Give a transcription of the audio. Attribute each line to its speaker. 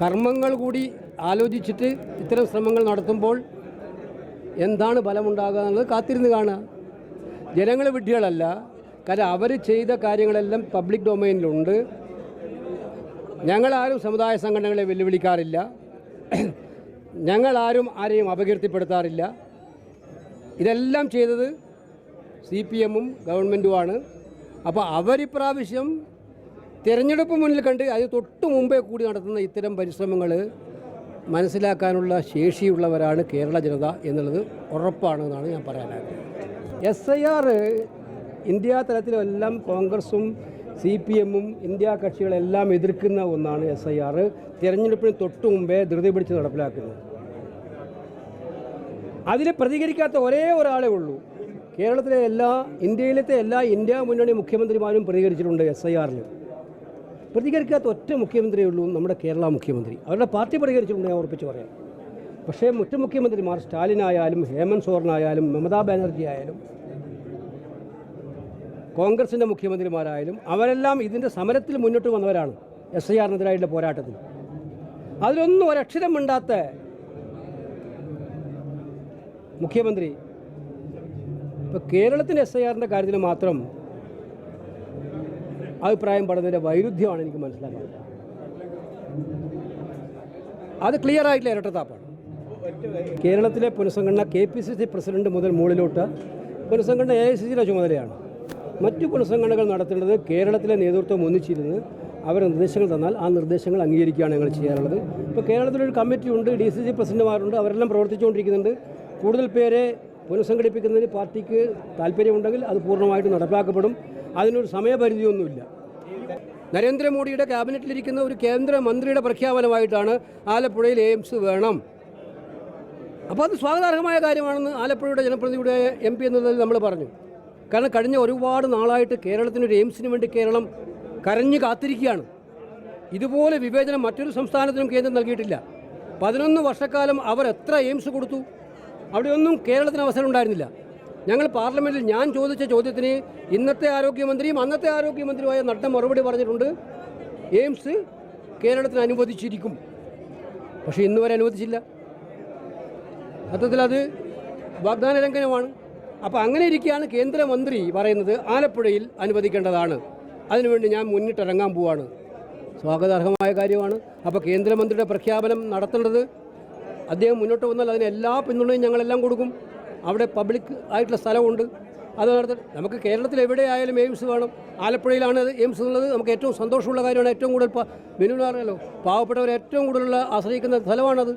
Speaker 1: കർമ്മങ്ങൾ കൂടി ആലോചിച്ചിട്ട് ഇത്തരം ശ്രമങ്ങൾ നടത്തുമ്പോൾ എന്താണ് ഫലമുണ്ടാകുക എന്നുള്ളത് കാത്തിരുന്ന് കാണുക. ജനങ്ങൾ വിഡ്ഢികളല്ല. കാരണം അവർ ചെയ്ത കാര്യങ്ങളെല്ലാം പബ്ലിക് ഡൊമൈനിലുണ്ട്. ഞങ്ങളാരും സമുദായ സംഘടനകളെ വെല്ലുവിളിക്കാറില്ല. ഞങ്ങളാരും ആരെയും അപകീർത്തിപ്പെടുത്താറില്ല. ഇതെല്ലാം ചെയ്തത് സി പി എമ്മും ഗവൺമെന്റുമാണ് അപ്പോൾ അവരിപ്രാവശ്യം തിരഞ്ഞെടുപ്പ് മുന്നിൽ കണ്ട് അത് തൊട്ടു മുമ്പേ കൂടി നടത്തുന്ന ഇത്തരം പരിശ്രമങ്ങൾ മനസ്സിലാക്കാനുള്ള ശേഷിയുള്ളവരാണ് കേരള ജനത എന്നുള്ളത് ഉറപ്പാണെന്നാണ് ഞാൻ പറയാനായത് എസ് ഐ ആർ ഇന്ത്യ തലത്തിലെല്ലാം കോൺഗ്രസും സി പി എമ്മും ഇന്ത്യ കക്ഷികളെല്ലാം എതിർക്കുന്ന ഒന്നാണ് എസ് ഐ ആർ തിരഞ്ഞെടുപ്പിന് തൊട്ട് മുമ്പേ ധൃതി പിടിച്ച് നടപ്പിലാക്കുന്നത് അതിൽ പ്രതികരിക്കാത്ത ഒരേ ഒരാളേ ഉള്ളൂ. കേരളത്തിലെ എല്ലാ ഇന്ത്യയിലത്തെ എല്ലാ ഇന്ത്യ മുന്നണി മുഖ്യമന്ത്രിമാരും പ്രതികരിച്ചിട്ടുണ്ട് എസ് ഐ ആറിൽ പ്രതികരിക്കാത്ത ഒറ്റ മുഖ്യമന്ത്രിയേ ഉള്ളൂ നമ്മുടെ കേരള മുഖ്യമന്ത്രി. അവരുടെ പാർട്ടി പ്രതികരിച്ചിട്ടുണ്ട് ഞാൻ ഉറപ്പിച്ച് പറയാം. പക്ഷേ മറ്റു മുഖ്യമന്ത്രിമാർ സ്റ്റാലിനായാലും ഹേമന്ത് സോറനായാലും മമതാ ബാനർജി ആയാലും കോൺഗ്രസിന്റെ മുഖ്യമന്ത്രിമാരായാലും അവരെല്ലാം ഇതിന്റെ സമരത്തിൽ മുന്നോട്ട് വന്നവരാണ് എസ് ഐ ആറിനെതിരായിട്ടുള്ള പോരാട്ടത്തിൽ. അതിലൊന്നും ഒരക്ഷരം മിണ്ടാത്ത മുഖ്യമന്ത്രി ഇപ്പോൾ കേരളത്തിന്റെ എസ് ഐ ആറിന്റെ കാര്യത്തിൽ മാത്രം അഭിപ്രായം പറഞ്ഞതിന്റെ വൈരുദ്ധ്യമാണ് എനിക്ക് മനസ്സിലാക്കുന്നത് അത് ക്ലിയർ ആയിട്ടുള്ള ഇരട്ടത്താപ്പാണ് കേരളത്തിലെ പുനഃസംഘടന K P C C president മുതൽ മുകളിലോട്ട് പുനഃസംഘടന എ ഐ സി സിയുടെ ചുമതലയാണ്. മറ്റു പുനഃസംഘടനകൾ നടത്തേണ്ടത് കേരളത്തിലെ നേതൃത്വം ഒന്നിച്ചിരുന്ന് അവർ നിർദ്ദേശങ്ങൾ തന്നാൽ ആ നിർദ്ദേശങ്ങൾ അംഗീകരിക്കുകയാണ് ഞങ്ങൾ ചെയ്യാറുള്ളത്. ഇപ്പോൾ കേരളത്തിലൊരു കമ്മിറ്റി ഉണ്ട് ഡി സി സി പ്രസിഡന്റുമാരുണ്ട് അവരെല്ലാം പ്രവർത്തിച്ചുകൊണ്ടിരിക്കുന്നുണ്ട്. കൂടുതൽ പേരെ പുനഃസംഘടിപ്പിക്കുന്നതിന് പാർട്ടിക്ക് താല്പര്യമുണ്ടെങ്കിൽ അത് പൂർണമായിട്ട് നടപ്പാക്കപ്പെടും. അതിനൊരു സമയപരിധിയൊന്നുമില്ല. നരേന്ദ്രമോദിയുടെ ക്യാബിനറ്റിലിരിക്കുന്ന ഒരു കേന്ദ്രമന്ത്രിയുടെ പ്രഖ്യാപനമായിട്ടാണ് ആലപ്പുഴയിൽ എയിംസ് വേണം. അപ്പോൾ അത് സ്വാഗതാർഹമായ കാര്യമാണെന്ന് ആലപ്പുഴയുടെ ജനപ്രതിനിധിയുടെ എം പി എന്നുള്ളതിൽ നമ്മൾ പറഞ്ഞു. കാരണം കഴിഞ്ഞ ഒരുപാട് നാളായിട്ട് കേരളത്തിനൊരു എയിംസിന് വേണ്ടി കേരളം കരഞ്ഞു കാത്തിരിക്കുകയാണ്. ഇതുപോലെ വിവേചനം മറ്റൊരു സംസ്ഥാനത്തിനും കേന്ദ്രം നൽകിയിട്ടില്ല. പതിനൊന്ന് വർഷക്കാലം അവർ എത്ര എയിംസ് കൊടുത്തു? അവിടെയൊന്നും കേരളത്തിന് അവസരം ഉണ്ടായിരുന്നില്ല. ഞങ്ങൾ പാർലമെന്റിൽ ഞാൻ ചോദിച്ച ചോദ്യത്തിന് ഇന്നത്തെ ആരോഗ്യമന്ത്രിയും അന്നത്തെ ആരോഗ്യമന്ത്രിയുമായ നട്ട മറുപടി പറഞ്ഞിട്ടുണ്ട്. എയിംസ് കേരളത്തിന് അനുവദിച്ചിരിക്കും. പക്ഷേ ഇന്ന് വരെ അനുവദിച്ചില്ല. സത്യത്തിൽ അത് വാഗ്ദാന ലംഘനമാണ്. അപ്പോൾ അങ്ങനെ ഇരിക്കുകയാണ് കേന്ദ്രമന്ത്രി പറയുന്നത് ആലപ്പുഴയിൽ അനുവദിക്കേണ്ടതാണ്. അതിനുവേണ്ടി ഞാൻ മുന്നിട്ടിറങ്ങാൻ പോവാണ്. സ്വാഗതാർഹമായ കാര്യമാണ്. അപ്പോൾ കേന്ദ്രമന്ത്രിയുടെ പ്രഖ്യാപനം നടത്തേണ്ടത് അദ്ദേഹം മുന്നോട്ട് വന്നാൽ അതിന് എല്ലാ പിന്തുണയും ഞങ്ങളെല്ലാം കൊടുക്കും. അവിടെ പബ്ലിക് ആയിട്ടുള്ള സ്ഥലമുണ്ട്. അത് നമുക്ക് കേരളത്തിൽ എവിടെ ആയാലും എയിംസ് വേണം. ആലപ്പുഴയിലാണ് എയിംസ് എന്നുള്ളത് നമുക്ക് ഏറ്റവും സന്തോഷമുള്ള കാര്യമാണ് ഏറ്റവും കൂടുതൽ മിനുവിനറിയാലോ പാവപ്പെട്ടവരെ ഏറ്റവും കൂടുതലുള്ള ആശ്രയിക്കുന്ന സ്ഥലമാണത്.